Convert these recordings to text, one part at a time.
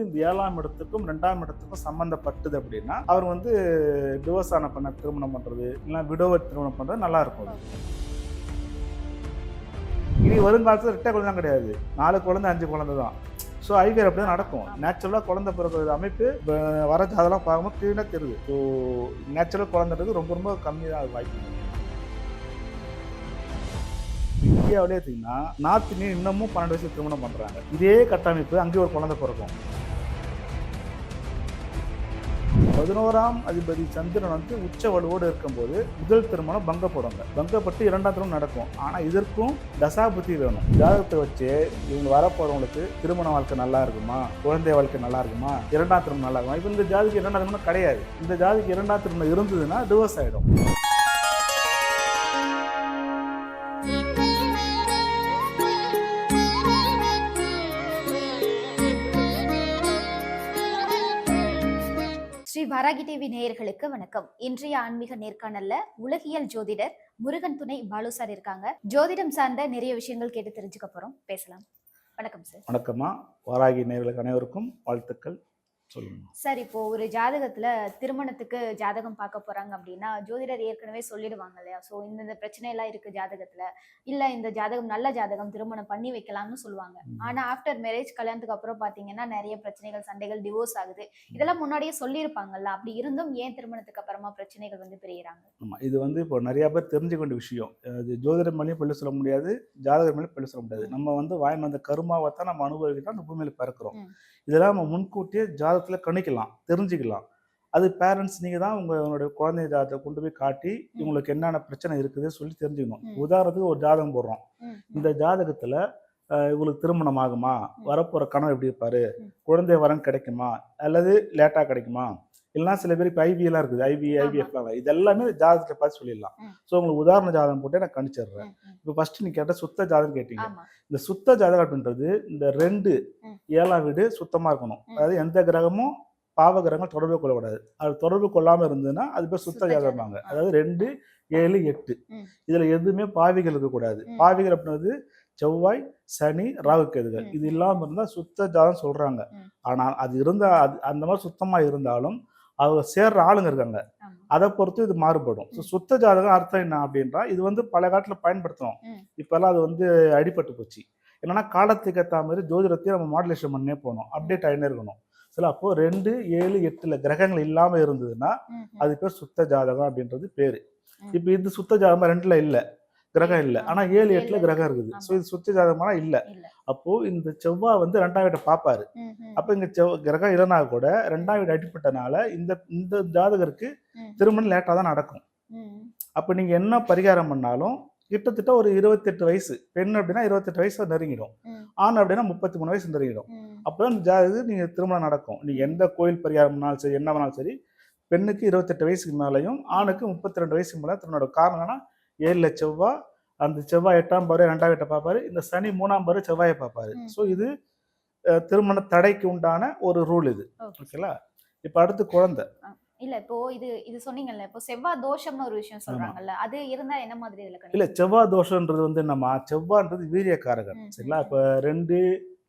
இந்த ஏழாம் இடத்துக்கும் ரெண்டாம் இடத்துக்கும் சம்மந்தப்பட்டது அப்படின்னா அவர் வந்து டிவோர்ஸ் ஆன பண்ண திருமணம் பண்ணுறது இல்லைன்னா விடோவை திருமணம் பண்ணுறது நல்லா இருக்கும். இனி வருங்காலத்தில் ரெட்டை குழந்தை கிடையாது. நாலு குழந்தை அஞ்சு குழந்தை தான். ஸோ ஐவியர் அப்படி தான் நடக்கும். நேச்சுரலாக குழந்தை பிறகு அமைப்பு வர அதெல்லாம் பார்க்கும்போது க்ளீனாக தெரியுது. ஸோ நேச்சுரல் குழந்தைன்றது ரொம்ப ரொம்ப கம்மி தான் அது வாய்ப்பு இந்தியாவிலே பார்த்தீங்கன்னா நார்த் இந்தியன் இன்னமும் பன்னெண்டு வயசு திருமணம் பண்ணுறாங்க இதே கட்டமைப்பு அங்கேயும் ஒரு குழந்தை பிறக்கும். பதினோராம் அதிபதி சந்திரன் வந்து உச்ச வலுவோடு இருக்கும்போது முதல் திருமணம் பங்கப்படுங்க. பங்கப்பட்டு இரண்டாம் திருமணம் நடக்கும். ஆனால் இதற்கும் தசாபுத்தி வேணும். ஜாதகத்தை வச்சு இவங்க வரப்போறவங்களுக்கு திருமண வாழ்க்கை நல்லா இருக்குமா? குழந்தை வாழ்க்கை நல்லா இருக்குமா? இரண்டாம் திருமணம் நல்லா இருக்குமா? இப்போ இந்த ஜாதிக்கு இரண்டாம் திருமணம் கிடையாது. இந்த ஜாதிக்கு இரண்டாம் திருமணம் இருந்ததுன்னா டிவோர்ஸ் ஆகிடும் ஸ்ரீ பாராகி டிவி நேயர்களுக்கு வணக்கம். இன்றைய ஆன்மீக நேர்காணல்ல உலகியல் ஜோதிடர் முருகன் துணை பாலு சார் இருக்காங்க. ஜோதிடம் சார்ந்த நிறைய விஷயங்கள் கேட்டு தெரிஞ்சுக்க போறோம். பேசலாம். வணக்கம் சார். வணக்கம்மா. வாராகி நேர்களுக்கு அனைவருக்கும் வாழ்த்துக்கள். சார் இப்போ ஒரு ஜாதகத்துல திருமணத்துக்கு ஜாதகம் பார்க்க போறாங்க அப்படின்னா ஜோதிடர் ஏற்கனவே சொல்லிடுவாங்க இல்லையா? ஸோ இந்த இந்த பிரச்சனை எல்லாம் இருக்கு ஜாதகத்துல. இல்ல இந்த ஜாதகம் நல்ல ஜாதகம் திருமணம் பண்ணி வைக்கலாம்னு சொல்லுவாங்க. ஆனா ஆஃப்டர் மேரேஜ் கல்யாணத்துக்கு அப்புறம் பாத்தீங்கன்னா நிறைய பிரச்சனைகள் சண்டைகள் டிவோர்ஸ் ஆகுது. இதெல்லாம் முன்னாடியே சொல்லியிருப்பாங்கல்ல? அப்படி இருந்தும் ஏன் திருமணத்துக்கு அப்புறமா பிரச்சனைகள் வந்து பிரியிறாங்க ஆமாம் இது வந்து இப்போ நிறைய பேர் தெரிஞ்சுக்க வேண்டிய விஷயம். அது ஜோதிடர் மேலேயும் பள்ளி சொல்ல முடியாது ஜாதகர் மேலேயும் பள்ளி சொல்ல முடியாது. நம்ம வந்து வாயின் வந்த கருமாவை தான் நம்ம அனுபவிக்கிட்டு அந்த பூமியில் பிறக்கிறோம். இதெல்லாம் நம்ம முன்கூட்டியே ஜாதகத்தில் கணிக்கலாம் தெரிஞ்சுக்கலாம். அது பேரண்ட்ஸ் நீங்கள் தான் உங்கள் உங்களுடைய குழந்தை ஜாதகத்தை கொண்டு போய் காட்டி இவங்களுக்கு என்னென்ன பிரச்சனை இருக்குது சொல்லி தெரிஞ்சுக்கணும். உதாரணத்துக்கு ஒரு ஜாதகம் போடுறோம். இந்த ஜாதகத்தில் இவங்களுக்கு திருமணம் ஆகுமா? வரப்போகிற கணவன் எப்படி இருப்பாரு. குழந்தை வரன் கிடைக்குமா? அல்லது லேட்டாக கிடைக்குமா? இல்லைன்னா சில பேருக்கு ஐவிஎல்லாம் இருக்குது ஐவி ஆமா. ஐவிஎஃப்லாம் இது எல்லாமே ஜாதகத்தை பார்த்து சொல்லிடலாம். ஸோ உங்களுக்கு உதாரண ஜாதகம் போட்டு நான் கணிச்சிடுறேன். இப்போ ஃபர்ஸ்ட் நீ கேட்ட சுத்த ஜாதகம் கேட்டீங்க இந்த சுத்த ஜாதகம் அப்படின்றது இந்த ரெண்டு. ஏழாம் வீடு சுத்தமாக இருக்கணும். அதாவது எந்த கிரகமும் பாவ கிரகங்கள் தொடர்பு கொள்ளக்கூடாது அது தொடர்பு கொள்ளாமல் இருந்ததுன்னா அது பேர் சுத்த ஜாதகம்பாங்க ஜாதகம். அதாவது ரெண்டு ஏழு எட்டு. இதில் எதுவுமே பாவிகள் இருக்கக்கூடாது. பாவிகள் அப்படின்றது செவ்வாய் சனி ராகு கேதுகள். இது இல்லாமல் இருந்தால் சுத்த ஜாதகம் சொல்கிறாங்க. ஆனால் அது இருந்தால் அது அந்த மாதிரி சுத்தமாக இருந்தாலும் அவங்க சேர்ற ஆளுங்க இருக்காங்க. அதை பொறுத்து இது மாறுபடும். ஸோ. சுத்த ஜாதகம் அர்த்தம் என்ன அப்படின்றா இது வந்து பல காலத்தில் பயன்படுத்துறோம் ம். இப்போல்லாம் அது வந்து அடிபட்டு போச்சு. என்னன்னா காலத்துக்கு ஏற்ற மாதிரி ஜோதிடத்தையும் நம்ம மாடுலேஷன் பண்ணே போகணும். அப்டேட் ஆகினே இருக்கணும். சில அப்போ ரெண்டு ஏழு எட்டுல கிரகங்கள் இல்லாமல் இருந்ததுன்னா. அது பேர் சுத்த ஜாதகம் அப்படின்றது பேர். இப்போ இது சுத்த ஜாதகம் ரெண்டுல இல்லை. கிரகம் இல்லை. ஆனால் ஏழு எட்டுல கிரகம் இருக்குது. ஸோ. இது சுத்த ஜாதகமான இல்லை. அப்போ இந்த செவ்வாய் வந்து ரெண்டாம் வீட்டை பார்ப்பாரு. அப்போ இங்க செவ் கிரகம் இல்லைனா கூட ரெண்டாம் வீடு அடிப்பட்டனால இந்த இந்த ஜாதகருக்கு திருமணம் லேட்டாக தான் நடக்கும். அப்போ நீங்க என்ன பரிகாரம் பண்ணாலும் கிட்டத்தட்ட ஒரு இருபத்தெட்டு வயசு பெண் அப்படின்னா இருபத்தெட்டு வயசு நெருங்கிடும். ஆண் அப்படின்னா முப்பத்தி மூணு வயசு நெருங்கிடும். ம். அப்போ இந்த ஜாதக நீங்க திருமணம் நடக்கும். நீங்க எந்த கோயில் பரிகாரம் பண்ணாலும் சரி என்ன பண்ணாலும் சரி பெண்ணுக்கு இருபத்தெட்டு வயசுக்கு மேலேயும் ஆணுக்கு முப்பத்தி ரெண்டு வயசுக்கு மேலே திருமணம் காரணம் என்னன்னா ஏழுல செவ்வாய் அந்த செவ்வாய் எட்டாம் பாரு ரெண்டாம் வீட்டை பார்ப்பாரு. இந்த சனி மூணாம் பாரு செவ்வாயை பார்ப்பாரு. ஸோ இது திருமண தடைக்கு உண்டான ஒரு ரூல் இது. ஓகேங்களா இப்போ அடுத்து குழந்தை. இல்ல இப்போ இது இது சொன்னீங்கல்ல இப்போ செவ்வாய் தோஷம்னு ஒரு விஷயம் சொல்றாங்கல்ல அது இருந்தா என்ன மாதிரி இதுல இல்ல செவ்வாய் தோஷன்றது வந்து நம்ம செவ்வான்றது வீரியக்காரகன் சரிங்களா? இப்போ ரெண்டு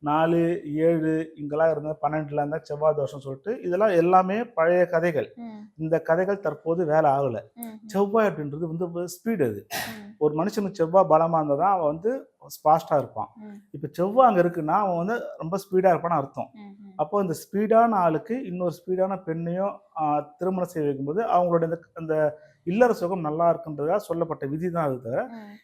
நாலு ஏழு இங்கெல்லாம் இருந்தால் பன்னெண்டுல இருந்தால் செவ்வாய் தோஷம் சொல்லிட்டு இதெல்லாம் எல்லாமே பழைய கதைகள். இந்த கதைகள் தற்போது வேலை ஆகலை. செவ்வாய் அப்படின்றது வந்து ஸ்பீடு அது. ஒரு மனுஷனுக்கு செவ்வாய் பலமாக இருந்தால் தான் அவன் வந்து ஃபாஸ்ட்டாக இருப்பான். இப்போ செவ்வாய் அங்கே இருக்குன்னா அவன் வந்து ரொம்ப ஸ்பீடாக இருப்பான்னு அர்த்தம். அப்போ இந்த ஸ்பீடான ஆளுக்கு இன்னொரு ஸ்பீடான பெண்ணையும் திருமணம் செய்ய வைக்கும்போது அவங்களோட இந்த அந்த இல்லற சுகம் நல்லா இருக்குன்றதுக்காக சொல்லப்பட்ட விதி தான் அது தவிர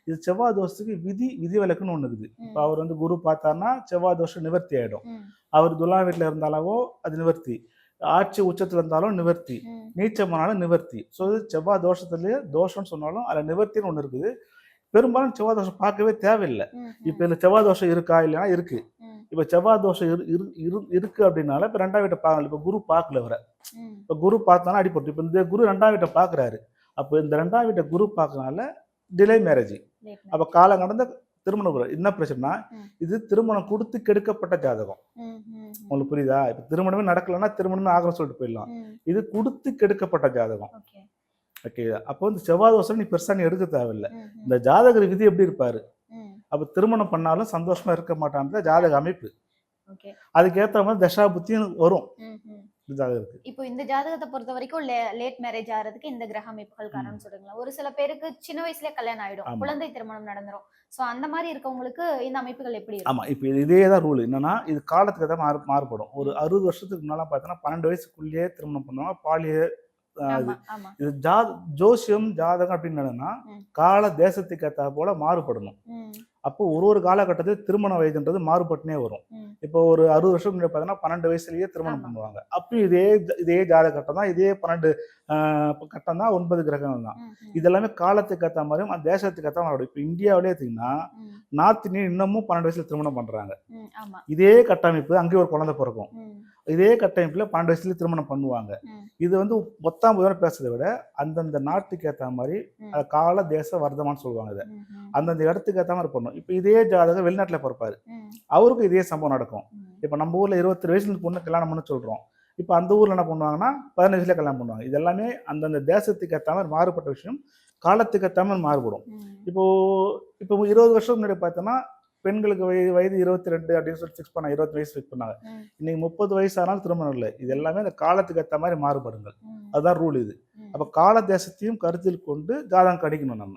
இது செவ்வாய் தோஷத்துக்கு விதி விதி விலக்குன்னு ஒன்று இருக்குது இப்போ அவர் வந்து குரு பார்த்தாருன்னா செவ்வாய் தோஷம் நிவர்த்தி ஆகிடும் அவர் துலா வீட்டில் இருந்தாலவோ அது நிவர்த்தி. ஆட்சி உச்சத்தில் இருந்தாலும் நிவர்த்தி. நீச்சமானாலும் நிவர்த்தி. ஸோ இது செவ்வாய் தோஷத்துலேயே தோஷம்னு சொன்னாலும் அதில் நிவர்த்தின்னு ஒன்று இருக்குது. பெரும்பாலும் செவ்வாய் தோஷம் பார்க்கவே தேவையில்லை. இப்போ இந்த செவ்வாய் தோஷம் இருக்கா இல்லைன்னா இருக்கு. இப்போ செவ்வாய் தோஷம் இரு இரு இரு- இருக்கு அப்படின்னால இப்போ ரெண்டாம் வீட்டை பார்க்கல. இப்போ குரு பார்க்கல அவரை. ம், இப்போ குரு பார்த்தாலும் அடிபட்டு. இப்போ இந்த குரு ரெண்டாம் வீட்டை பார்க்குறாரு. அப்போ இந்த ரெண்டாம் வீட்டை குரு பார்க்கறனால டிலே மேரேஜ். அப்போ காலம் கடந்த திருமணம். என்ன பிரச்சனைனா. இது திருமணம் கொடுத்து கெடுக்கப்பட்ட ஜாதகம். உங்களுக்கு புரியுதா? இப்போ திருமணமே நடக்கலைன்னா திருமணமே ஆகணும்னு சொல்லிட்டு போயிடலாம். இது கொடுத்து கெடுக்கப்பட்ட ஜாதகம். ஓகே. அப்போ இந்த செவ்வாய் தோஷம் நீ பெருசா நீ எடுக்க தேவையில்லை. இந்த ஜாதகர் விதி எப்படி இருப்பாரு? அப்போ திருமணம் பண்ணாலும் சந்தோஷமா இருக்க மாட்டான்ற ஜாதக அமைப்பு. அதுக்கேற்ற மாதிரி தசா புத்தியும் வரும். இந்த இப்போ இந்த ஜாதகத்தை பொறுத்த வரைக்கும் லேட் மேரேஜ் ஆகிறதுக்கு இந்த கிரக அமைப்புகள் காரணம் சொல்றீங்களா? ஒரு சில பேருக்கு சின்ன வயசுலயே கல்யாணம் ஆயிடும். ஆமா. குழந்தை திருமணம் நடந்துரும். சோ அந்த மாதிரி இருக்கவங்களுக்கு இந்த அமைப்புகள் எப்படி ஆமாம் இப்போ இதே தான் ரூல் என்னன்னா இது காலத்துக்கு தான் மாறு மாறுபடும். ஒரு அறுபது வருஷத்துக்கு முன்னாலாம் பார்த்தோன்னா பன்னெண்டு வயசுக்குள்ளேயே திருமணம் பண்ணுவாங்க. பாலிய இது ஆமா ஆமா. ஜா ஜோசியம் ஜாதகம் அப்படின்னு என்னன்னா. கால தேசத்துக்கு ஏற்ற போல மாறுபடணும். அப்போ ஒரு ஒரு காலகட்டத்தில் திருமண வயதுன்றது மாறுபட்டுனே வரும். இப்போ ஒரு அறுபது வருஷம் முன்னாடி பார்த்தீங்கன்னா பன்னெண்டு வயசுலயே திருமணம். பண்ணுவாங்க. அப்பயும் இதே இதே ஜாத கட்டம் தான் இதே பன்னெண்டு கட்டம் தான் ஒன்பது கிரகங்கள் தான். இதெல்லாமே காலத்துக்கு ஏற்ற மாதிரியும் அந்த தேசத்துக்கு ஏற்ற மாதிரி இப்போ இந்தியாவிலே எடுத்தீங்கன்னா நார்த் இந்தியன் இன்னமும் பன்னெண்டு வயசுல திருமணம் பண்றாங்க. இதே கட்டமைப்பு அங்கேயே ஒரு குழந்தை பிறக்கும். இதே கட்டமைப்புல பன்னெண்டு வயசுல திருமணம் பண்ணுவாங்க. இது வந்து மொத்தம் பேசுறதை விட அந்தந்த நாட்டுக்கு ஏற்ற மாதிரி கால தேச வர்த்தமான்னு சொல்லுவாங்க இதை. அந்தந்த இடத்துக்கு ஏற்ற மாதிரி பண்ணும். இப்போ இதே ஜாதகம் வெளிநாட்டுல பிறப்பாரு. அவருக்கும் இதே சம்பவம் நடக்கும். இப்போ நம்ம ஊர்ல இருபத்தி வயசுல பொண்ணு கல்யாணம் பண்ண சொல்றோம். இப்போ அந்த ஊர்ல என்ன பண்ணுவாங்கன்னா பதினஞ்சு வயசுல கல்யாணம் பண்ணுவாங்க. இது எல்லாமே அந்தந்த தேசத்துக்கு ஏற்ற மாதிரி மாறுபட்ட விஷயம். காலத்துக்கு ஏற்ற மாதிரி மாறுபடும். இப்போ இப்போ இருபது வருஷம் முன்னாடி பார்த்தோன்னா பெண்களுக்கு வயது வயது இருபத்தி ரெண்டு அப்படின்னு சொல்லி ஃபிக்ஸ் பண்ணாங்க. இருபத்தி வயசு ஃபிக்ஸ் பண்ணாங்க. இன்னைக்கு முப்பது வயசு ஆனாலும் திருமணம் இல்லை. இது எல்லாமே அந்த காலத்துக்கு ஏற்ற மாதிரி மாறுபடுங்கள். அதுதான் ரூல் இது. அப்போ கால தேசத்தையும் கருத்தில் கொண்டு ஜாதகம் கணிக்கணும் நம்ம.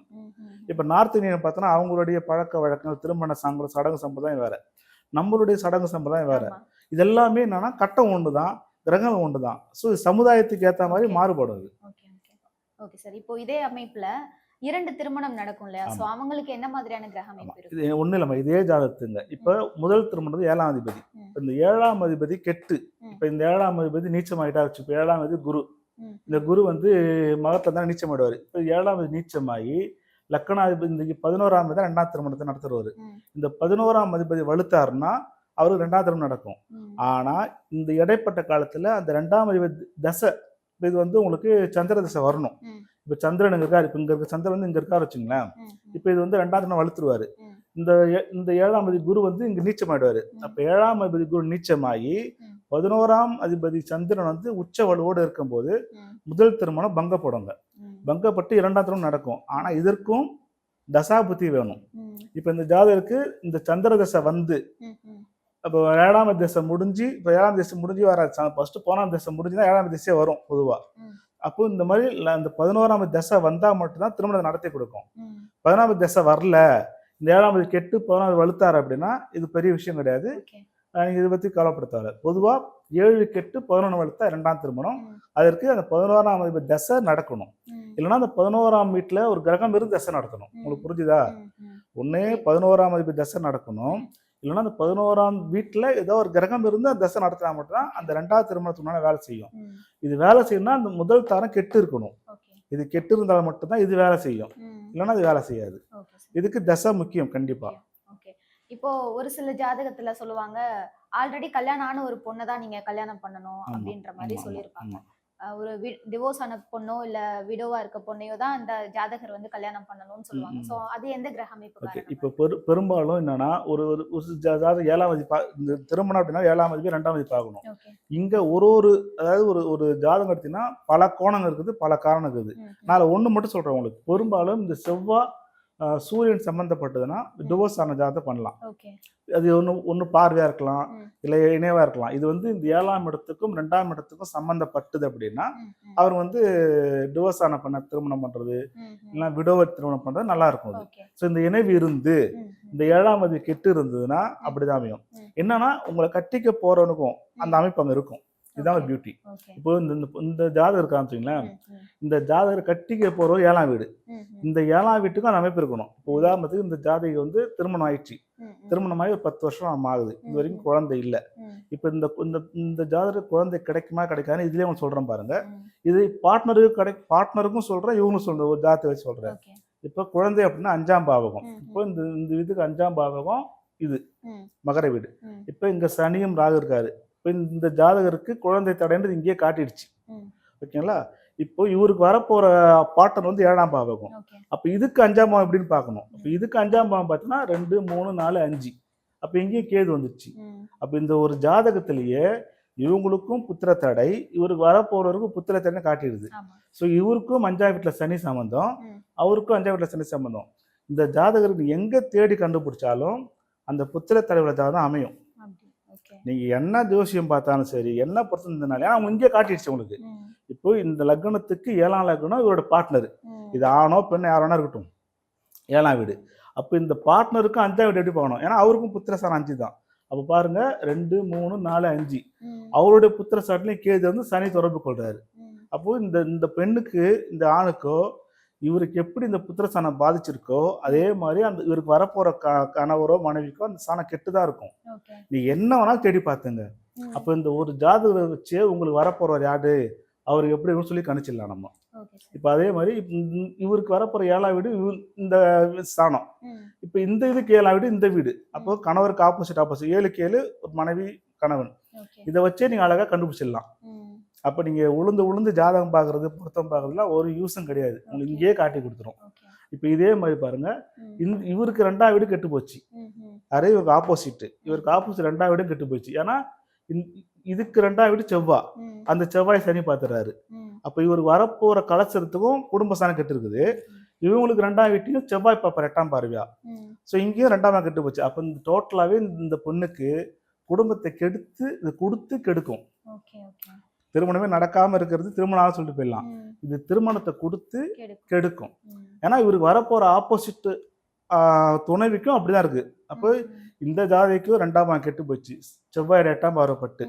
இப்போ நார்த் இந்தியன் பார்த்தோன்னா அவங்களுடைய பழக்க வழக்கங்கள் திருமண சங்க சடங்கு சம்பிரதாயம் வேற. நம்மளுடைய சடங்கு சம்பிரதாயம் வேற. ஆமா. இது எல்லாமே என்னன்னா கட்டம் ஒன்று தான் கிரகங்கள் ஒன்று தான் ஸோ சமுதாயத்துக்கு ஏற்ற மாதிரி இது ஓகே சார் இப்போ இதே அமைப்புல இரண்டு திருமணம் நடக்கும் இல்லையா? ஆமா. அவங்களுக்கு என்ன மாதிரியான கிரக. அமைப்பு இது ஒன்றும் இல்லைம்மா இதே ஜாதகத்துங்க. இப்போ முதல் திருமணம் ஏழாம் அதிபதி. இந்த ஏழாம் அதிபதி கெட்டு. இப்போ இந்த ஏழாம் அதிபதி நீச்சமாயிட்டா வச்சு இப்போ ஏழாம் அதிபதி குரு. இந்த குரு வந்து மகத்தில் தான் நீச்சமாயிடுவார். இப்போ ஏழாம் அதிபதி நீச்சமாகி லக்கணாதிபதி பதினோராம் தான் ரெண்டாம் திருமணத்தை நடத்துருவார் ம், இந்த பதினோராம் அதிபதி வலுத்தாருன்னா அவருக்கு ரெண்டாம் திருமணம் நடக்கும். ஆனா இந்த இடைப்பட்ட காலத்துல அந்த ரெண்டாம் அதிபதி தசை இது வந்து உங்களுக்கு சந்திர தசை வரணும். இப்ப சந்திரன் இங்க இருக்காரு. இப்ப இங்க இருக்க சந்திரன் வந்து இங்க இருக்காரு வச்சுங்களேன் இப்ப இது வந்து ரெண்டாம் திருமணம் வலுத்துருவாரு. இந்த இந்த ஏழாம் அதிபதி குரு வந்து இங்க நீச்சமாயிடுவாரு. அப்ப ஏழாம் அதிபதி குரு நீச்சமாகி. பதினோராம் அதிபதி சந்திரன் வந்து உச்ச வலுவோடு இருக்கும்போது முதல் திருமணம் பங்கப்படுங்க பங்கப்பட்டு இரண்டாம் திருமணம் நடக்கும். ஆனா இதற்கும் தசாபுத்தி வேணும். ம், இப்ப இந்த ஜாதகருக்கு இந்த சந்திர தசை வந்து அப்போ ஏழாம் திசை முடிஞ்சு இப்போ ஏழாம் திசை முடிஞ்சு வராது ஃபர்ஸ்ட் போனாம் திசை முடிஞ்சு தான் ஏழாம் திசையே வரும் பொதுவா. ம். அப்போ இந்த மாதிரி அந்த பதினோராம் திசை வந்தா மட்டும்தான் திருமணத்தை நடத்தி கொடுக்கும். பதினாம் திசை வரல இந்த ஏழாம் கெட்டு பதினாறு வலுத்தாரு அப்படின்னா இது பெரிய விஷயம் கிடையாது. இதை பத்தி கவலைப்படுத்தாரு பொதுவா ஏழு கெட்டு பதினொன்று வலுத்தா ரெண்டாம் திருமணம். அதற்கு அந்த பதினோராம் அதிபதி தசை நடக்கணும். இல்லைன்னா அந்த பதினோராம் வீட்டுல ஒரு கிரகம் இருந்து தசை நடத்தணும் உங்களுக்கு புரிஞ்சுதா? ஒண்ணே பதினோராம் அதிபதி தசை நடக்கணும். இல்லைன்னா அந்த பதினோராம் வீட்டுல ஏதோ ஒரு கிரகம் இருந்து அந்த தசை நடத்தினா மட்டும்தான் அந்த ரெண்டாவது திருமணத்துக்கு வேலை செய்யும். இது வேலை செய்யணும்னா அந்த முதல் தாரம் கெட்டு இருக்கணும். இது கெட்டு இருந்தால் மட்டும்தான் இது வேலை செய்யும். இல்லைன்னா அது வேலை செய்யாது. இதுக்கு தசை முக்கியம் கண்டிப்பா. ஓகே. இப்போ ஒரு சில ஜாதகத்துல சொல்லுவாங்க ஆல்ரெடி கல்யாணம் ஆன ஒரு பொண்ணை தான் நீங்க கல்யாணம் பண்ணணும் அப்படின்ற மாதிரி சொல்லியிருப்பாங்க. ஒரு டிவோர்ஸ் ஆன பொண்ணோ இல்ல விடோவா இருக்க பொண்ணையோ தான் அந்த ஜாதகர் வந்து கல்யாணம் பண்ணணும்னு சொல்லுவாங்க. சோ அது எந்த கிரக அமைப்பு ஓகே. காரணமா இப்போ பெரு பெரும்பாலும் என்னன்னா ஒரு ஒரு ஒரு ஜா- அதாவது ஏழாம் மதி இந்த திருமணம் அப்படின்னா ஏழாம் மதிப்பு ரெண்டாம் மதி பார்க்கணும் ஓகே. இங்க ஒரு ஒரு அதாவது ஒரு ஒரு ஜாதகம் எடுத்தீங்கன்னா பல கோணங்கள் இருக்குது பல காரணம் இருக்குது. நான் ஒன்று மட்டும் சொல்றேன் உங்களுக்கு. பெரும்பாலும் இந்த செவ்வாய் சூரியன் சம்பந்தப்பட்டதுன்னா டிவோர்ஸ் ஆன ஜாதகத்தை பண்ணலாம். அது ஒன்று ஒன்று பார்வையாக இருக்கலாம். இல்லை இணைவாக இருக்கலாம். இது வந்து இந்த ஏழாம் இடத்துக்கும் ரெண்டாம் இடத்துக்கும் சம்மந்தப்பட்டது அப்படின்னா அவர் வந்து டிவோர்ஸ் ஆன பண்ண திருமணம் பண்ணுறது ம், ம். இல்லைன்னா விடோவை திருமணம் பண்ணுறது நல்லா இருக்கும் அது. ஸோ இந்த இணைவு இருந்து இந்த ஏழாம் அது கெட்டு இருந்ததுன்னா அப்படிதான் அமையும். என்னன்னா உங்களை கட்டிக்க போறவனுக்கும் அந்த அமைப்பு அங்கே இருக்கும். இதுதான் ஒரு. பியூட்டி இப்போ இந்த இந்த- இந்த ஜாதகம் இருக்கான்னு வச்சுங்களேன் இந்த ஜாதகர் கட்டிக்க போறவர் ஏழாம் வீடு. இந்த ஏழாம் வீட்டுக்கும் அந்த அமைப்பு இருக்கணும். இப்போ உதாரணத்துக்கு இந்த ஜாதகி வந்து திருமணம் ஆயிடுச்சு. திருமணமாகி ஒரு பத்து வருஷம் ஆமா ஆகுது. இது வரைக்கும். குழந்தை இல்லை. இப்போ இந்த இந்த இந்த ஜாதகர் குழந்தை கிடைக்குமா கிடைக்காதுன்னு இதுலயே உங்களுக்கு சொல்றேன் பாருங்க. இது பார்ட்னருக்கு கிடை பார்ட்னருக்கும் சொல்றேன் இவங்களும் சொல்றேன். ஒரு ஜாதகத்தை வச்சு சொல்றேன். ஓகே இப்போ குழந்தை அப்படின்னா அஞ்சாம் பாவகம். இப்போ இந்த இந்த இதுக்கு அஞ்சாம் பாவகம் ம், மகர வீடு. இப்போ இங்க சனியும் ராகு இருக்காரு. இப்போ இந்த ஜாதகருக்கு குழந்தை தடைன்றது இங்கேயே காட்டிடுச்சு. ஓகேங்களா? இப்போ இவருக்கு வரப்போற பாட்டன் வந்து ஏழாம் பாவகம். அப்போ இதுக்கு அஞ்சாம் பாவம் எப்படின்னு பார்க்கணும். இப்போ இதுக்கு அஞ்சாம் பாவம் பார்த்தீங்கன்னா ரெண்டு மூணு நாலு அஞ்சு. அப்போ இங்கேயும் கேது வந்துருச்சு. அப்போ இந்த ஒரு ஜாதகத்திலேயே இவங்களுக்கும் புத்திர தடை இவருக்கு வரப்போறவருக்கும் புத்திர தடை காட்டிடுது. ஸோ இவருக்கும் அஞ்சாம் வீட்டில் சனி சம்பந்தம் அவருக்கும் அஞ்சாம் வீட்டில் சனி சம்பந்தம். இந்த ஜாதகருக்கு எங்க தேடி கண்டுபிடிச்சாலும் அந்த புத்திர உள்ள ஜாதகம் அமையும். அப்படி ஓகே நீங்க என்ன ஜோசியம் பார்த்தாலும் சரி என்ன ஏன்னா அவங்க இங்கே காட்டிடுச்சு உங்களுக்கு. இப்போ இந்த லக்னத்துக்கு ஏழாம் லக்னம் இவரோட பார்ட்னர். இது ஆணோ பெண்ணோ யாரோனா இருக்கட்டும். ஏழாம் வீடு. அப்போ இந்த பார்ட்னருக்கும் அஞ்சாம் வீடு எப்படி பார்க்கணும்? ஏன்னா அவருக்கும் புத்திரசாரம் அஞ்சு தான். அப்போ பாருங்க ரெண்டு மூணு நாலு அஞ்சு. அவருடைய புத்திரசாட்டிலையும் கேது வந்து சனி தொடர்பு கொள்றாரு. ம். அப்போ இந்த இந்த பெண்ணுக்கு இந்த ஆணுக்கோ இவருக்கு எப்படி இந்த புத்திரசானம் பாதிச்சிருக்கோ அதே மாதிரி அந்த இவருக்கு வரப்போற க கணவரோ மனைவிக்கோ அந்த சாணம் கெட்டு தான் இருக்கும் நீ என்ன வேணாலும் தேடி பார்த்துங்க. அப்போ இந்த ஒரு ஜாதகத்தை வச்சே உங்களுக்கு வரப்போறவர் யாரு? அவர் எப்படி இருக்குன்னு சொல்லி கணிச்சிடலாம் நம்ம. இப்போ அதே மாதிரி இவருக்கு வரப்போற ஏழாம் வீடு இந்த ஸ்தானம் இப்போ இந்த இதுக்கு ஏழாம் வீடு இந்த வீடு. அப்போ கணவருக்கு ஆப்போசிட் ஆப்போசிட் ஏழுக்கு ஏழு ஒரு மனைவி கணவன். இதை வச்சே நீங்க அழகா கண்டுபிடிச்சிடலாம். அப்போ நீங்க உளுந்து உளுந்து ஜாதகம் பார்க்கறது பொருத்தம் பார்க்கறதுலாம் ஒரு யூஸும் கிடையாது. உங்களுக்கு இங்கேயே காட்டி கொடுத்துரும். இப்போ இதே மாதிரி பாருங்க. இவருக்கு ரெண்டாம் வீடு கெட்டு போச்சு. அதே இவருக்கு ஆப்போசிட் இவருக்கு ஆப்போசிட் ரெண்டாம் வீடும் கெட்டு போச்சு. ஏன்னா இதுக்கு ரெண்டாம் வீடு செவ்வா. ம், அந்த செவ்வாய் சனி பார்த்துறாரு அப்போ இவருக்கு வரப்போற கலசரத்துக்கும் குடும்ப சாணம் கெட்டு இருக்குது இவங்களுக்கு ரெண்டாம் வீட்டையும் செவ்வாய் பார்ப்பார் எட்டாம் பார்வையா. ஸோ இங்கேயும் ரெண்டாம் கெட்டு போச்சு. அப்போ இந்த டோட்டலாகவே இந்த பொண்ணுக்கு குடும்பத்தை கெடுத்து இது கொடுத்து கெடுக்கும். திருமணமே நடக்காம இருக்கிறது திருமணம் சொல்லிட்டு போயிடலாம். இது திருமணத்தை கொடுத்து கெடுக்கும். ஏன்னா இவருக்கு வரப்போற ஆப்போசிட் துணைவிக்கும் அப்படிதான் இருக்கு. அப்போ இந்த ஜாதிக்கும் ரெண்டாம் பாவம் கெட்டு போச்சு. செவ்வாய் எட்டாம் பாவப்பட்டு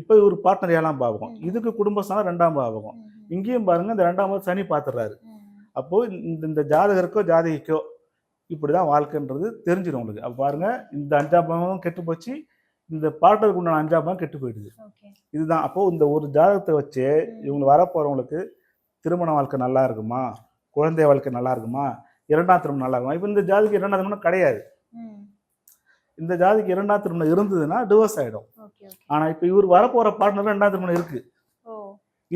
இப்போ இவர் பார்ட்னர் ஏழாம் பாவகம். இதுக்கு குடும்பஸ்தானம் ரெண்டாம் பாவகம். இங்கேயும் பாருங்க இந்த ரெண்டாம் பாவம் சனி பார்த்துறாரு ம். அப்போ இந்த இந்த ஜாதகருக்கோ ஜாதகிக்கோ இப்படிதான் வாழ்க்கைன்றது தெரிஞ்சிடும் உங்களுக்கு. அப்போ பாருங்க இந்த அஞ்சாம் பாவம் கெட்டு போச்சு. இந்த பார்ட்னருக்கு உண்டான அஞ்சாம் கெட்டு போயிடுது. இதுதான். அப்போ இந்த ஒரு ஜாதகத்தை வச்சு இவங்க வரப்போறவங்களுக்கு திருமண வாழ்க்கை நல்லா இருக்குமா? குழந்தை வாழ்க்கை நல்லா இருக்குமா? இரண்டாம் திருமணம் நல்லா இருக்குமா? இப்போ இந்த ஜாதிக்கு இரண்டாம் திருமணம் கிடையாது. இந்த ஜாதிக்கு இரண்டாம் திருமணம் இருந்ததுன்னா டிவோர்ஸ் ஆயிடும். Okay okay. ஆனா இப்போ இவர் வரப்போற பார்ட்னர் ரெண்டாம் திருமணம் இருக்கு.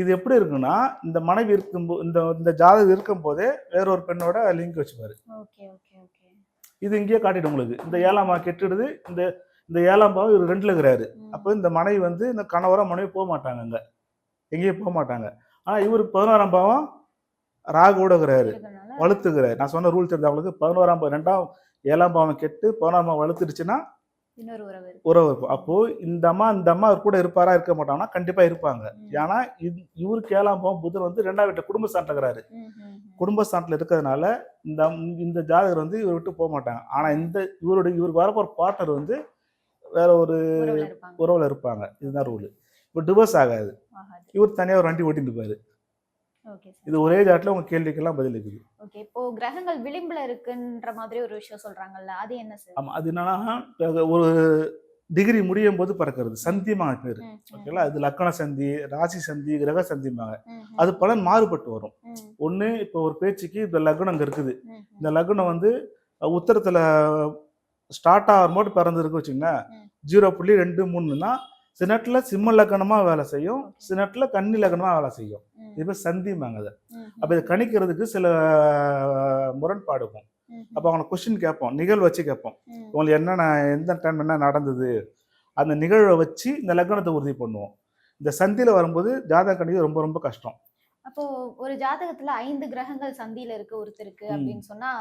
இது எப்படி இருக்குன்னா இந்த மனைவி இருக்கும்போ இந்த இந்த ஜாதகம் இருக்கும் போதே வேறொரு பெண்ணோட லிங்க் வச்சுப்பாரு. இது இங்கேயே காட்டிடும் உங்களுக்கு. இந்த ஏழாம் கெட்டுடுது. இந்த இந்த ஏழாம் பாவம் இவர் ரெண்டுல இருக்கிறாரு. அப்போ இந்த மனைவி வந்து இந்த கணவரோ மனைவி போக மாட்டாங்க அங்க. எங்கேயும் போக மாட்டாங்க. ஆனா இவருக்கு பதினோராம் பாவம் ராகுவோட இருக்கிறாரு. வலுத்துக்கிறாரு நான் சொன்ன ரூல் தெரிஞ்சவங்களுக்கு பதினோராம் பாவம் ரெண்டாம் ஏழாம் பாவம் கெட்டு பதினோராம் பாவம் வலுத்துருச்சுன்னா உறவு இருக்கு. உறவு இருக்கும் அப்போ இந்த அம்மா இந்த அம்மா அவர் கூட இருப்பாரா இருக்க மாட்டாங்கன்னா கண்டிப்பா இருப்பாங்க. ஏன்னா இவருக்கு ஏழாம் பாவம் புதன் வந்து ரெண்டாம் வீட்டு குடும்ப ம், ம். குடும்பஸ்தானத்தில் இருக்கிறதுனால இந்த இந்த ஜாதகர் வந்து இவரை விட்டு போக மாட்டாங்க. ஆனா இந்த இவருடைய இவருக்கு வரப்போற பார்ட்னர் வந்து வேற ஒரு உறவுல இருப்பாங்க. இதுதான் ரூல் இப்போ டிவோர்ஸ் ஆகாது. இவர் தனியாக ஒரு வண்டி ஓட்டிட்டு இருப்பாரு இது ஒரே ஜாட்டில் உங்க கேள்விக்கெல்லாம் பதில் இருக்குது. ஓகே இப்போ கிரகங்கள் விளிம்புல இருக்குன்ற மாதிரி ஒரு விஷயம் சொல்றாங்கல்ல அது என்ன சார் ஆமா அது என்னன்னா ஒரு டிகிரி முடியும் போது பிறக்கிறது. சந்தியமாக பேர் ஓகேங்களா அது லக்கண சந்தி ராசி சந்தி கிரக ம், அது பலன் மாறுபட்டு வரும். ஒன்று இப்போ ஒரு பேச்சுக்கு இந்த லக்னம் அங்கே இருக்குது. இந்த லக்னம் வந்து உத்தரத்துல ஸ்டார்ட் ஆகிற மட்டும் பிறந்திருக்கு வச்சுங்களேன் ம். ஜீரோ புள்ளி ரெண்டு மூணுன்னா நேரத்தில் சிம்ம லக்னமா வேலை செய்யும் நேரத்தில் கன்னி லக்னமா வேலை செய்யும். இப்போ சந்திம்பாங்க அதை. அப்போ இதை கணிக்கிறதுக்கு சில முரண்பாடு இருக்கும். அப்போ அவங்களை கொஸ்டின் கேட்போம் நிகழ்வு வச்சு கேட்போம். உங்களுக்கு என்னென்ன எந்த டைம் என்ன நடந்தது? அந்த நிகழ்வை வச்சு இந்த லக்னத்தை உறுதி பண்ணுவோம். இந்த சந்தியில் வரும்போது ஜாதக கணிக்கிறது ரொம்ப ரொம்ப கஷ்டம். அப்போ ஒரு ஜாதகத்துல ஐந்து கிரகங்கள் சந்தியில இருக்கு ஒருத்தருக்கு. அப்படின்னு சொன்னா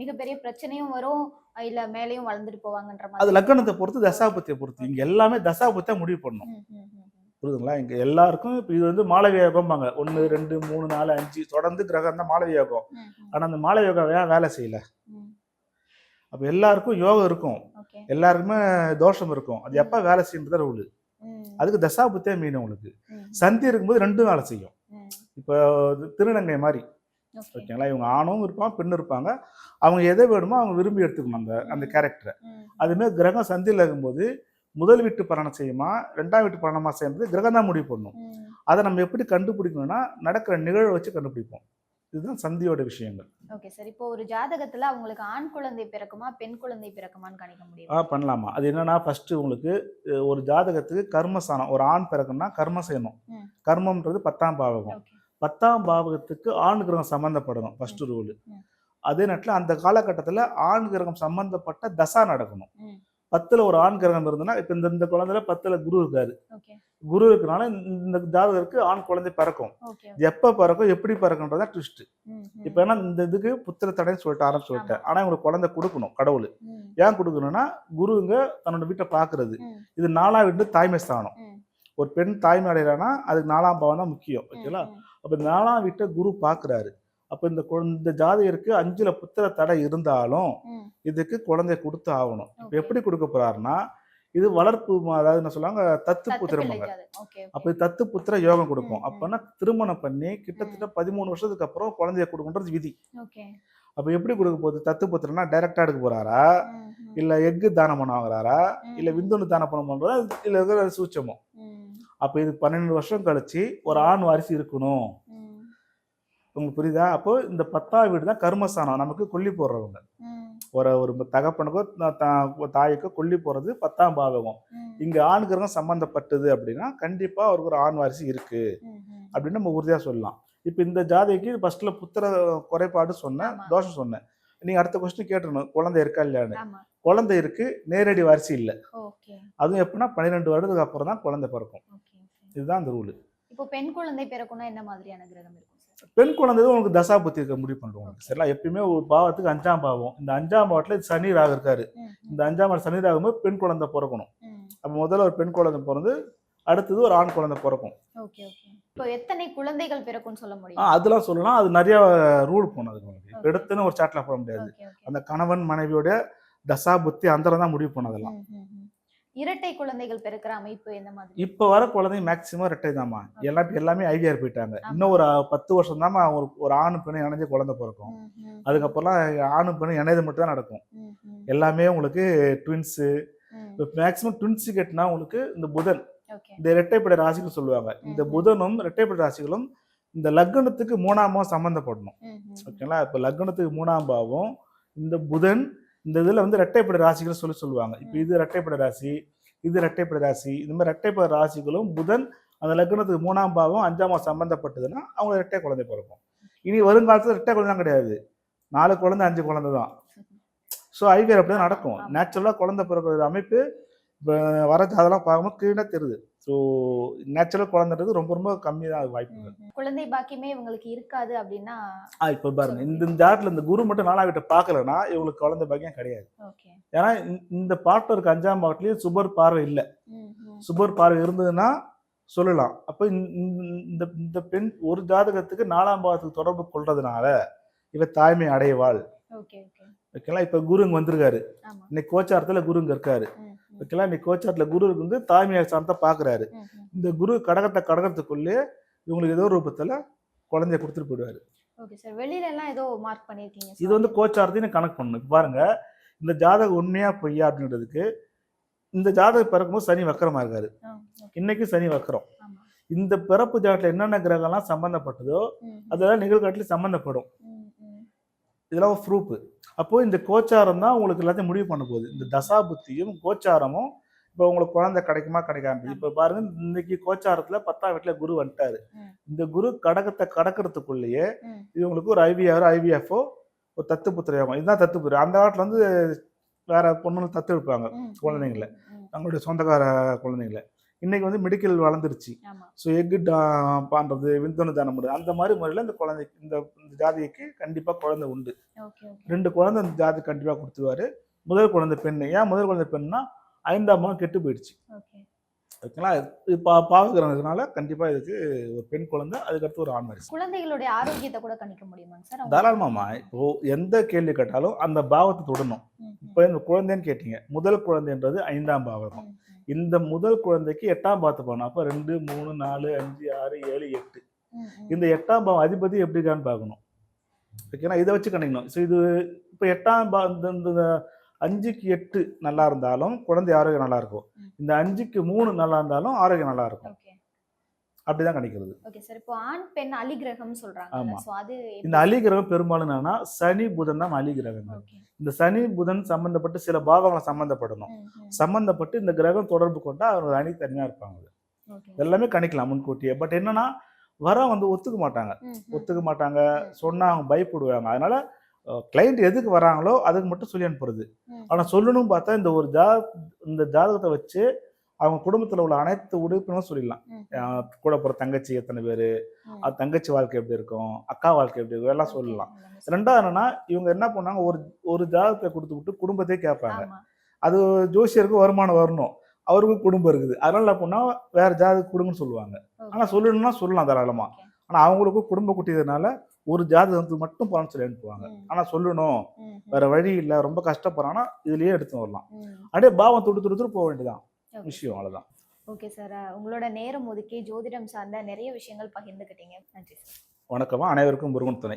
மிகப்பெரிய பிரச்சனையும் வரும். இல்ல மேலேயும் வளர்ந்துட்டு போவாங்கன்ற அது மாதிரி லக்னத்தை பொறுத்து தசாபத்தியை பொறுத்து. இங்கே எல்லாமே தசாபத்தியா முடிவு பண்ணணும். ம், ம், ம், ம். புரியுதுங்களா? இங்கே எல்லாருக்கும் இப்போ இது வந்து மாளவிய யோகம்பாங்க ஒன்று ரெண்டு மூணு நாலு அஞ்சு. தொடர்ந்து கிரகம் தான் மாளவிய யோகம் ஆனால் அந்த மாளவிய யோகம் ஏன் வேலை செய்யல. அப்போ எல்லாருக்கும் யோகம் இருக்கும். எல்லாருக்குமே தோஷம் இருக்கும். அது எப்போ வேலை செய்யறது ரூல். அதுக்கு தசாபத்தியே மீன் உங்களுக்கு. சந்தி இருக்கும்போது ரெண்டும் வேலை செய்யும். இப்போ திருநங்கை மாதிரி. ஓகேங்களா? இவங்க ஆணும் இருப்பாங்க பெண்ணும் இருப்பாங்க. அவங்க எதை வேணுமோ அவங்க விரும்பி எடுத்துக்கணும் அந்த அந்த கேரக்டரை ம், அதுமாதிரி கிரகம் சந்தியில் இருக்கும்போது முதல் வீட்டு பலனை செய்யுமா ரெண்டாம் வீட்டு பலனமா செய்யும்போது கிரகம் தான் முடிவு பண்ணும். அதை நம்ம எப்படி கண்டுபிடிக்கணும்னா நடக்கிற நிகழ்வை வச்சு கண்டுபிடிப்போம். இதுதான் சந்தியோட விஷயங்கள். Okay sir. இப்போ ஒரு ஜாதகத்துல அவங்களுக்கு ஆண் குழந்தை பிறக்குமா பெண் குழந்தை பிறக்குமான்னு கணிக்க முடியும்? ஆ பண்ணலாமா. அது என்னன்னா ஃபர்ஸ்ட் உங்களுக்கு ஒரு ஜாதகத்துக்கு கர்மஸ்தானம் ஒரு ஆண் பிறக்குன்னா கர்மம் செய்யணும். கர்மம்ன்றது பத்தாம் பாவகம். பத்தாம் பாவகத்துக்கு ஆண் கிரகம் சம்பந்தப்படணும் ஃபர்ஸ்ட் ரூல். அதே நேரத்தில் அந்த காலகட்டத்தில் ஆண் கிரகம் சம்பந்தப்பட்ட தசா நடக்கணும். பத்துல ஒரு ஆண் கிரகம் இருந்ததுன்னா இப்ப இந்த இந்த குழந்தைல பத்துல குரு இருக்காரு. குரு இருக்கனால இந்த- ஜாதகருக்கு ஆண் குழந்தை பிறக்கும். எப்ப பிறக்கும் எப்படி பிறக்குன்றதா ட்விஸ்ட் இப்ப ஏன்னா இந்த இதுக்கு புத்திர தடைன்னு சொல்லிட்டு ஆரம்பிச்சு சொல்லிட்டேன். ஆனா உங்களுக்கு குழந்தை கொடுக்கணும் கடவுள். ஏன் கொடுக்கணும்னா குருங்க தன்னோட வீட்டை பாக்குறது. இது நாலாம் வீட்டு தாய்மை ஸ்தானம். ஒரு பெண் தாய்மை அடைகிறான்னா அதுக்கு நாலாம் பாவம் தான் முக்கியம் ஓகேங்களா? அப்ப நாலாம் வீட்டை குரு பாக்குறாரு. அப்ப இந்த இந்த ஜாதகருக்கு அஞ்சுல புத்திர தடை இருந்தாலும் இதுக்கு குழந்தை கொடுத்து ஆகணும். இப்ப. எப்படி கொடுக்க போறாருன்னா இது வளர்ப்பு அதாவது என்ன சொல்லுவாங்க தத்து okay. அப்ப தத்து புத்திர யோகம் கொடுக்கும். அப்பன்னா திருமணம் பண்ணி கிட்டத்தட்ட பதிமூணு வருஷத்துக்கு அப்புறம் குழந்தைய கொடுக்குன்றது விதி. அப்ப எப்படி கொடுக்க போகுது? தத்து புத்திரனா டைரக்டா எடுக்க போறாரா. இல்ல எக்கு தானம் பண்ண வாங்குறாரா? இல்ல விந்துணு தானம் பண்ண பண்றதா இல்ல இருக்கிற சூச்சமோ அப்ப இது பன்னெண்டு வருஷம் கழிச்சு ஒரு ஆண் வாரிசு இருக்கணும். உங்களுக்கு புரியுதா? அப்போ இந்த பத்தாம் வீடு தான் கர்மஸ்தானம். நமக்கு கொல்லி போடுறவங்க. ஒரு ஒரு தகப்பனுக்கோ தாய்க்கோ கொல்லி போறது பத்தாம் பாவகம். இங்க ஆண் கிரகம் சம்பந்தப்பட்டது அப்படின்னா கண்டிப்பா அவருக்கு ஒரு ஆண் வாரிசு இருக்கு. அப்படின்னு நம்ம உறுதியா சொல்லலாம். இப்போ இந்த ஜாதிக்கு ஃபர்ஸ்ட்ல புத்திர குறைபாடு சொன்னேன். தோஷம் சொன்னேன் நீங்க அடுத்த கொஸ்டின் கேட்டுருணும் குழந்தை இருக்கா இல்லையான்னு. குழந்தை இருக்கு நேரடி வாரிசு இல்லை. அதுவும் எப்படின்னா பன்னிரெண்டு வருடத்துக்கு அப்புறம் தான் குழந்தை பிறக்கும். இதுதான் அந்த ரூல் இப்போ பெண் குழந்தை பிறக்கும்னா என்ன மாதிரியான கிரகம் இருக்கும் பெண் குழந்தை உங்களுக்கு தசா புத்தி இருக்க முடிவு உங்களுக்கு. சரிங்களா? எப்பயுமே ஒரு பாவத்துக்கு அஞ்சாம் பாவம். இந்த அஞ்சாம் பாவத்துல சனி ராகு இருக்காரு. இந்த அஞ்சாம் பாவம் சனி ராகும்போது பெண் குழந்தை பிறக்கணும். அப்போ முதல்ல ஒரு பெண் குழந்தை பிறந்து அடுத்தது ஒரு ஆண் குழந்தை பிறக்கும். இப்போ எத்தனை குழந்தைகள் பிறக்கும்னு சொல்ல முடியும்? அதெல்லாம் சொல்லலாம். அது நிறைய ரூல் போனது உங்களுக்கு எடுத்துன்னு ஒரு சாட்ல போட முடியாது. அந்த கணவன் மனைவியோட தசா புத்தி அந்தரம் தான் முடிவு பண்ணதெல்லாம். இரட்டை குழந்தைகள் பிறக்கிற அமைப்பு எந்த மாதிரி? இப்போ வர குழந்தை மேக்சிமம் ரெட்டை தாம்மா. எல்லாம் எல்லாமே ஐவிஆர் போயிட்டாங்க. இன்னும் ஒரு பத்து வருஷம் தாம்மா ஒரு ஒரு ஆணு பெண்ணு இணைஞ்சு குழந்தை பிறக்கும். அதுக்கப்புறம்லாம் ஆணு பெண்ணு இணையது மட்டும் தான் நடக்கும். எல்லாமே உங்களுக்கு ட்வின்ஸு. இப்போ மேக்ஸிமம் ட்வின்ஸு கட்டினா உங்களுக்கு இந்த புதன். இந்த இரட்டைப்படை ராசிகள் சொல்லுவாங்க. இந்த. புதனும் இரட்டைப்படை ராசிகளும் இந்த லக்னத்துக்கு மூணாம் பாவம் சம்மந்தப்படணும். ஓகேங்களா? இப்போ லக்னத்துக்கு மூணாம் பாவம். இந்த புதன் இந்த இதில் வந்து இரட்டைப்படை ராசிகள் சொல்லி சொல்லுவாங்க. இப்போ இது இரட்டைப்படை ராசி இது இரட்டைப்படை ராசி இந்த மாதிரி இரட்டைப்படை ராசிகளும் புதன் அந்த லக்னத்துக்கு மூணாம் பாவம் அஞ்சாம் பாவம் சம்மந்தப்பட்டதுன்னா அவங்க இரட்டை குழந்தை பிறக்கும். இனி வருங்காலத்தில் இரட்டை குழந்தை கிடையாது. நாலு குழந்தை அஞ்சு குழந்தை தான். ஸோ ஐவியர் அப்படி தான் நடக்கும் நேச்சுரலாக குழந்தை பிறக்கிற அமைப்பு இப்போ வர அதெல்லாம் பார்க்கும்போது க்ளீனாக தெரியுது. ஸோ நேச்சுரல் குழந்தைன்றது ரொம்ப ரொம்ப கம்மி தான் வாய்ப்பு. குழந்தை பாக்கியமே இவங்களுக்கு இருக்காது அப்படின்னா ஆ இப்போ பாருங்க இந்த இந்த ஜாட்டில் இந்த குரு மட்டும் நாலாம் வீட்டை பார்க்கலன்னா இவங்களுக்கு குழந்தை பாக்கியம் கிடையாது. ஏன்னா இந்த- இந்த பார்ட்னருக்கு அஞ்சாம் பாவத்துலேயும் சுபர் பார்வை இல்லை. சுபர் பார்வை இருந்ததுன்னா சொல்லலாம். அப்போ இந்த- இந்த பெண் ஒரு ஜாதகத்துக்கு நாலாம் பாவத்துக்கு தொடர்பு கொள்றதுனால இவ தாய்மை அடைவாள். Okay okay. ஓகேங்களா? இப்போ குருங்க வந்திருக்காரு. இன்னைக்கு கோச்சாரத்தில் குருங்க இருக்காரு. ஓகேங்களா இன்னைக்கு கோச்சாரத்தில் குரு வந்து தாய்மையை சார்ந்த பார்க்குறாரு. இந்த குரு கடகத்தை கடகத்துக்குள்ளே இவங்களுக்கு ஏதோ ரூபத்தில் குழந்தைய கொடுத்துட்டு போயிடுவாரு. ஓகே சார் வெளியில எல்லாம் ஏதோ மார்க் பண்ணிருக்கீங்க இது வந்து கோச்சாரத்தையும் கணக்கு பண்ணணும். பாருங்க இந்த ஜாதகம் உண்மையா பொய்யா அப்படின்றதுக்கு இந்த ஜாதகம் பிறக்கும்போது சனி வக்கரமா இருக்காரு. இன்னைக்கு சனி வக்கரம். இந்த பிறப்பு ஜாதகத்துல என்னென்ன கிரகம்லாம் சம்பந்தப்பட்டதோ அதெல்லாம் நிகழ்காட்டில் சம்பந்தப்படும். ம், ம். இதெல்லாம் ஒரு ப்ரூஃப் அப்போ இந்த கோச்சாரம் தான் உங்களுக்கு எல்லாத்தையும் முடிவு பண்ண போகுது. இந்த தசா புத்தியும் கோச்சாரமும் இப்போ உங்களுக்கு குழந்தை கிடைக்குமா கிடைக்காம இப்போ பாருங்க இன்னைக்கு கோச்சாரத்துல பத்தாம் வீட்டுல குரு வந்துட்டாரு. இந்த குரு கடகத்தை கடக்கிறதுக்குள்ளேயே. இவங்களுக்கு ஒரு ஐவிஆர் ஐவிஎஃப்ஓ ஒரு தத்து புத்திர யோகம். இதுதான் தத்து புத்திர அந்த காலத்துல வந்து வேற பொண்ணுங்க தத்து எடுப்பாங்க குழந்தைங்கள. தங்களுடைய சொந்தக்கார குழந்தைங்கள. இன்னைக்கு வந்து மெடிக்கல் வளர்ந்துருச்சு. ஸோ எக்கு பண்ணுறது விந்தணு தானம் பண்ணுறது அந்த மாதிரி முறையில் இந்த குழந்தை இந்த ஜாதிக்கு கண்டிப்பாக குழந்தை உண்டு. ரெண்டு குழந்தை இந்த ஜாதி கண்டிப்பாக கொடுத்துருவாரு. முதல் குழந்தை பெண்ணு ஏன் முதல் குழந்தை பெண்ணுனா ஐந்தாம் மாதம் கெட்டு போயிடுச்சு. ஓகே. ஓகேங்களா? இது பா பாவகிரகத்தினால கண்டிப்பாக இதுக்கு ஒரு பெண் குழந்தை அதுக்கடுத்து ஒரு ஆண் வாரிசு. குழந்தைகளுடைய ஆரோக்கியத்தை கூட கணிக்க முடியுமாங்க சார்? அவங்க- தாராளமாமா இப்போ எந்த கேள்வி கேட்டாலும் அந்த பாவத்தை தொடணும். இப்போ இந்த குழந்தைன்னு கேட்டீங்க. முதல் குழந்தைன்றது ஐந்தாம் பாவகம். இந்த முதல் குழந்தைக்கு எட்டாம் பாவத்தை போகணும் அப்போ ரெண்டு மூணு நாலு அஞ்சு ஆறு ஏழு எட்டு. இந்த எட்டாம் பாவம் அதிபதி எப்படி இருக்கான்னு பார்க்கணும் ஓகேனா இதை வச்சு கணிக்கணும். ஸோ இது இப்போ எட்டாம் பா இந்த அஞ்சுக்கு எட்டு நல்லா இருந்தாலும் குழந்தை ஆரோக்கியம் நல்லா இருக்கும். இந்த அஞ்சுக்கு மூணு நல்லா இருந்தாலும் ஆரோக்கியம் நல்லா இருக்கும். அப்படிதான் கணிக்கிறது ஓகே சார் இப்போ ஆண் பெண் அலிகிரகம் சொல்றாங்க. ஆமா. சோ அது இந்த அலி கிரகம் பெரும்பாலும் என்னன்னா சனி புதன் தான் அலி கிரகங்கள் ஓகே இந்த சனி புதன் சம்பந்தப்பட்டு சில பாவங்களை சம்பந்தப்படணும். சம்பந்தப்பட்டு இந்த கிரகம் தொடர்பு கொண்டா அவங்க அணி தனியா இருப்பாங்க. எல்லாமே கணிக்கலாம் முன்கூட்டியே. பட் என்னன்னா வர வந்து ஒத்துக்க மாட்டாங்க. ஒத்துக்க மாட்டாங்க. சொன்னா அவங்க பயப்படுவாங்க. அதனால கிளைண்ட் எதுக்கு வராங்களோ அதுக்கு மட்டும் சொல்லி அனுப்புறது. ஆனா சொல்லணும்னு பார்த்தா இந்த ஒரு ஜா இந்த ஜாதகத்தை வச்சு அவங்க குடும்பத்துல உள்ள அனைத்து உறுப்பினரும் சொல்லிடலாம். கூட போற தங்கச்சி எத்தனை பேரு தங்கச்சி வாழ்க்கை எப்படி இருக்கும் அக்கா வாழ்க்கை எப்படி இருக்கும் எல்லாம் சொல்லலாம். ரெண்டாவது என்னன்னா இவங்க என்ன பண்ணாங்க ஒரு ஒரு ஜாதகத்தை கொடுத்து விட்டு குடும்பத்தையே கேட்பாங்க. அது ஜோசியருக்கு வருமானம் வரணும். அவருக்கும் குடும்பம் இருக்குது. அதனால என்ன பண்ணா வேற ஜாதகம் கொடுங்கன்னு சொல்லுவாங்க. Okay. ஆனா சொல்லணும்னா சொல்லலாம் தாராளமா. Okay. ஆனா அவங்களுக்கும் குடும்ப குட்டியதுனால ஒரு ஜாதகத்துக்கு மட்டும் பலன் சொல்லி அனுப்புவாங்க. ஆனா சொல்லணும். வேற வழி இல்ல ரொம்ப கஷ்டப்படுறாங்கன்னா இதுலயே எடுத்து வரலாம். அப்படியே பாவம் துடு துடு துடு போக வேண்டியதான். விஷயம் அவ்வளவுதான். ஓகே சார் உங்களோட நேரம் ஒதுக்கி ஜோதிடம் சார்ந்த நிறைய விஷயங்கள் பகிர்ந்துக்கிட்டீங்க. நன்றி சார் வணக்கமா அனைவருக்கும் முருகன் துணை